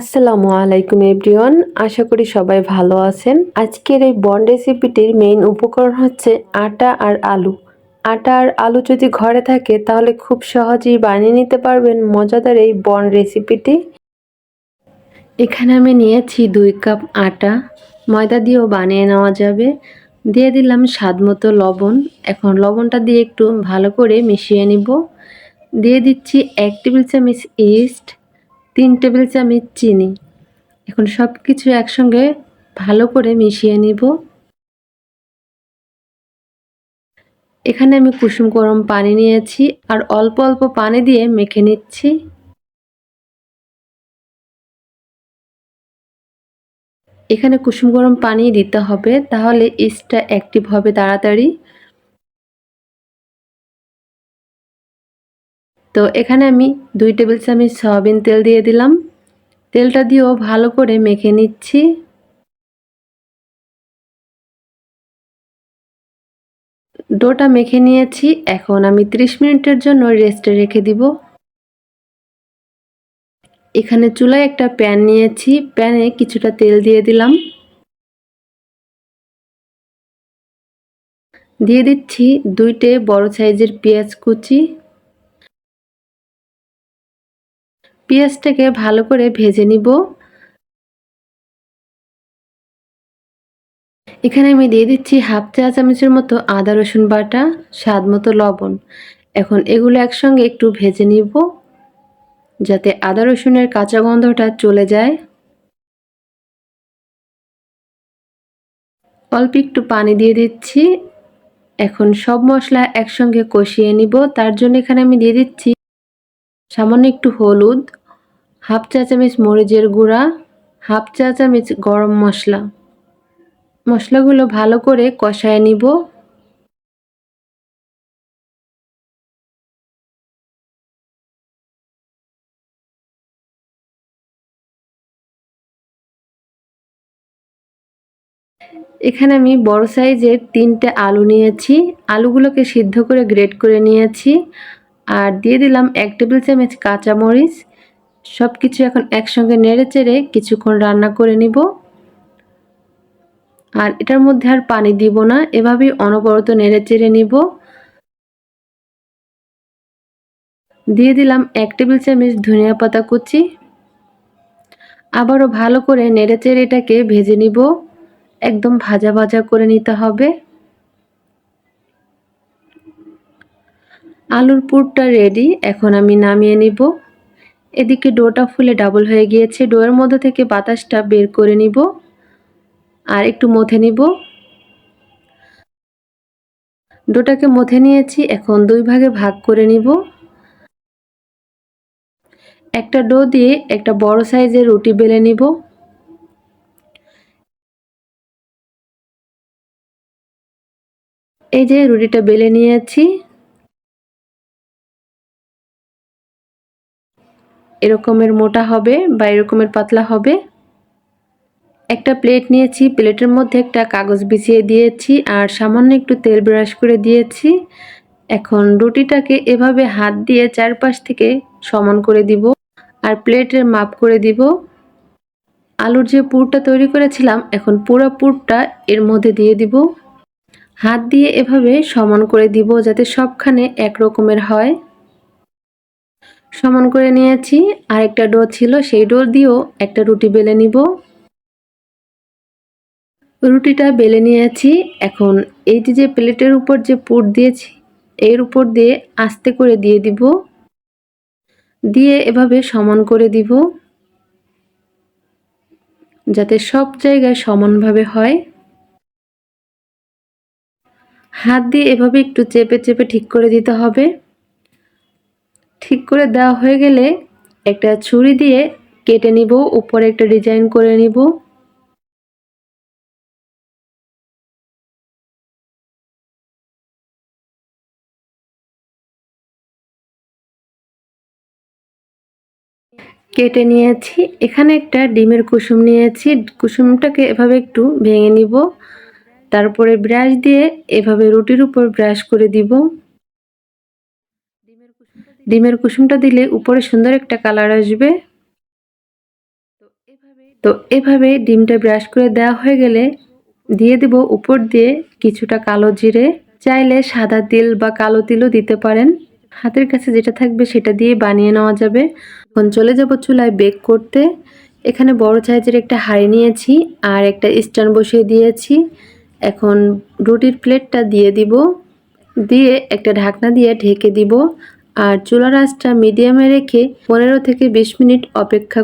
আসসালামু আলাইকুম এভরিওয়ান, আশা করি সবাই ভালো আছেন। আজকের এই বন রেসিপিটির মেইন উপকরণ হচ্ছে আটা আর আলু। আটা আর আলু যদি ঘরে থাকে, তাহলে খুব সহজেই বানিয়ে নিতে পারবেন মজাদার এই বন রেসিপিটি। এখানে আমি নিয়েছি দুই কাপ আটা। ময়দা দিয়েও বানিয়ে নেওয়া যাবে। দিয়ে দিলাম স্বাদ মতো লবণ। এখন লবণটা দিয়ে একটু ভালো করে মিশিয়ে নিব। দিয়ে দিচ্ছি এক টেবিল চামচ ইস্ট তিন টেবিল চামচ চিনি। এখন সব কিছু একসঙ্গে ভালো করে মিশিয়ে নিব। এখানে আমি কুসুম গরম পানি নিয়েছি আর অল্প অল্প পানি দিয়ে মেখে নিচ্ছি। এখানে কুসুম গরম পানি দিতে হবে, তাহলে ইস্টটা অ্যাক্টিভ হবে তাড়াতাড়ি। তো এখানে আমি দুই টেবিল চামচ সয়াবিন তেল দিয়ে দিলাম। তেলটা দিয়েও ভালো করে মেখে নিচ্ছি। ডোটা মেখে নিয়েছি। এখন আমি 30 মিনিটের জন্য রেস্টে রেখে দিব। এখানে চুলায় একটা প্যান নিয়েছি। প্যানে কিছুটা তেল দিয়ে দিলাম। দিয়ে দিচ্ছি দুইটে বড় সাইজের পেঁয়াজ কুচি। পেঁয়াজটাকে ভালো করে ভেজে নিব। এখানে আমি দিয়ে দিচ্ছি হাফ চা চামচের মতো আদা রসুন বাটা, স্বাদ মতো লবণ। এখন এগুলো একসঙ্গে একটু ভেজে নিব, যাতে আদা রসুনের কাঁচা গন্ধটা চলে যায়। অল্প একটু পানি দিয়ে দিচ্ছি। এখন সব মশলা একসঙ্গে কষিয়ে নিব। তার জন্য এখানে আমি দিয়ে দিচ্ছি সামান্য একটু হলুদ। হাফ চা চামচ মরিচের গুঁড়া, হাফ চা চামচ গরম মশলা। মশলাগুলো ভালো করে কষায় নিব। এখানে আমি বড় সাইজের তিনটে আলু নিয়েছি। আলুগুলোকে সিদ্ধ করে গ্রেট করে নিয়েছি। আর দিয়ে দিলাম এক টেবিল চামচ কাঁচামরিচ। সব কিছু এখন একসঙ্গে নেড়ে চেড়ে কিছুক্ষণ রান্না করে নিব। আর এটার মধ্যে আর পানি দিব না, এভাবেই অনবরত নেড়ে চেড়ে নিব। দিয়ে দিলাম এক টেবিল চামচ ধনিয়া পাতা কুচি। আবারও ভালো করে নেড়ে চেড়ে এটাকে ভেজে নিব। একদম ভাজা ভাজা করে নিতে হবে। আলুর পুরটা রেডি এখন আমি নামিয়ে নিব। এদিকে ডোটা ফুলে ডাবল হয়ে গিয়েছে। ডোয়ের মধ্যে থেকে বাতাসটা বের করে নিব আর একটু মথে নিব। ডোটাকে মথে নিয়েছি, এখন দুই ভাগে ভাগ করে নিব। একটা ডো দিয়ে একটা বড় সাইজের রুটি বেলে নিব। এই যে রুটিটা বেলে নিয়েছি। এরকমের মোটা হবে বা এরকমের পাতলা হবে। একটা প্লেট নিয়েছি প্লেটের মধ্যে একটা কাগজ বিছিয়ে দিয়েছি আর সামান্য একটু তেল ব্রাশ করে দিয়েছি। এখন রুটিটাকে এভাবে হাত দিয়ে চারপাশ থেকে সমান করে দিব আর প্লেটের মাপ করে দিব। আলুর যে পুরটা তৈরি করেছিলাম, এখন পুরো পুরটা এর মধ্যে দিয়ে দিব। হাত দিয়ে এভাবে সমান করে দিব যাতে সবখানে এক রকমের হয়। সমান করে নিয়েছি। আর একটা ডো ছিল, সেই ডো দিয়েও একটা রুটি বেলে নিব। রুটিটা বেলে নিয়েছি। এখন এই যে যে প্লেটের উপর যে পুর দিয়েছি, এর উপর দিয়ে আস্তে করে দিয়ে দিব। দিয়ে এভাবে সমান করে দিব। যাতে সব জায়গায় সমানভাবে হয়। হাত দিয়ে এভাবে একটু চেপে চেপে ঠিক করে দিতে হবে। ঠিক করে দেওয়া হয়ে গেলে একটা ছুরি দিয়ে কেটে নিব, উপরে একটা ডিজাইন করে নিব। কেটে নিয়েছি। এখানে একটা ডিমের কুসুম নিয়েছি। কুসুমটাকে এভাবে একটু ভেঙে নিব। তারপরে ব্রাশ দিয়ে এভাবে রুটির উপর ব্রাশ করে দিব। ডিমের কুসুমটা দিলে উপরে সুন্দর একটা কালার আসবে। তো এভাবে ডিমটা ব্রাশ করে দেওয়া হয়ে গেলে দিয়ে দেব উপর দিয়ে কিছুটা কালো জিরে। চাইলে সাদা তিল বা কালো তিলও দিতে পারেন। হাতের কাছে যেটা থাকবে সেটা দিয়ে বানিয়ে নেওয়া যাবে। এখন চলে যাব চুলায় বেক করতে। এখানে বড় সাইজের একটা হাঁড়ি নিয়েছি আর একটা স্ট্যান্ড বসিয়ে দিয়েছি। এখন রুটির প্লেটটা দিয়ে দিব। দিয়ে একটা ঢাকনা দিয়ে ঢেকে দিব। আর চুলার আঁচটা মিডিয়ামে রেখে পনেরো থেকে বিশ মিনিট অপেক্ষা